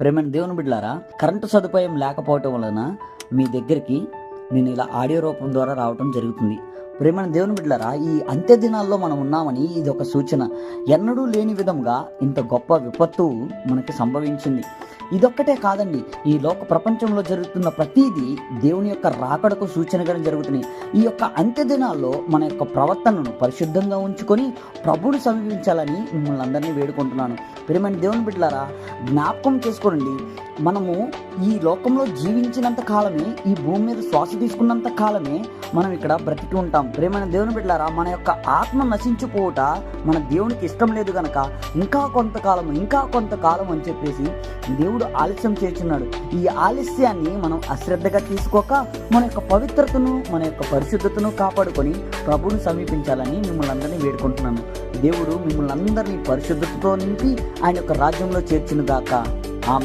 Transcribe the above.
ప్రేమైన దేవుని బిడ్డలారా కరెంటు సదుపాయం లేకపోవటం వలన మీ దగ్గరికి నేను ఇలా ఆడియో రూపం ద్వారా రావటం జరుగుతుంది. ప్రేమైన దేవుని బిడ్డలారా ఈ అంత్య దినాల్లో మనం ఉన్నామని ఇది ఒక సూచన. ఎన్నడూ లేని విధంగా ఇంత గొప్ప విపత్తు మనకి సంభవించింది. ఇదొక్కటే కాదండి. ఈ లోక ప్రపంచంలో జరుగుతున్న ప్రతిదీ దేవుని యొక్క రాకడకు సూచనగా జరుగుతున్నాయి. ఈ యొక్క అంత్య దినాల్లో మన యొక్క ప్రవర్తనను పరిశుద్ధంగా ఉంచుకొని ప్రభుని సమీపించాలని మిమ్మల్ని అందరినీ వేడుకుంటున్నాను. ప్రియమైన దేవుని బిడ్డలారా జ్ఞాపకం చేసుకోనండి మనము ఈ లోకంలో జీవించినంత కాలమే ఈ భూమి మీద శ్వాస తీసుకున్నంత కాలమే మనం ఇక్కడ బ్రతికి ఉంటాం. ప్రేమైన దేవుని బిడ్డలారా మన యొక్క ఆత్మ నశించిపోవుట మన దేవునికి ఇష్టం లేదు గనక ఇంకా కొంతకాలం ఇంకా కొంతకాలం అని చెప్పేసి దేవుడు ఆలస్యం చేస్తున్నాడు. ఈ ఆలస్యాన్ని మనం అశ్రద్ధగా తీసుకోక మన యొక్క పవిత్రతను మన యొక్క పరిశుద్ధతను కాపాడుకొని ప్రభుని సమీపించాలని మిమ్మల్ని అందరినీ వేడుకుంటున్నాను. దేవుడు మిమ్మల్ని అందరినీ పరిశుద్ధతతో నింపి ఆయన యొక్క రాజ్యంలో చేర్చును గాక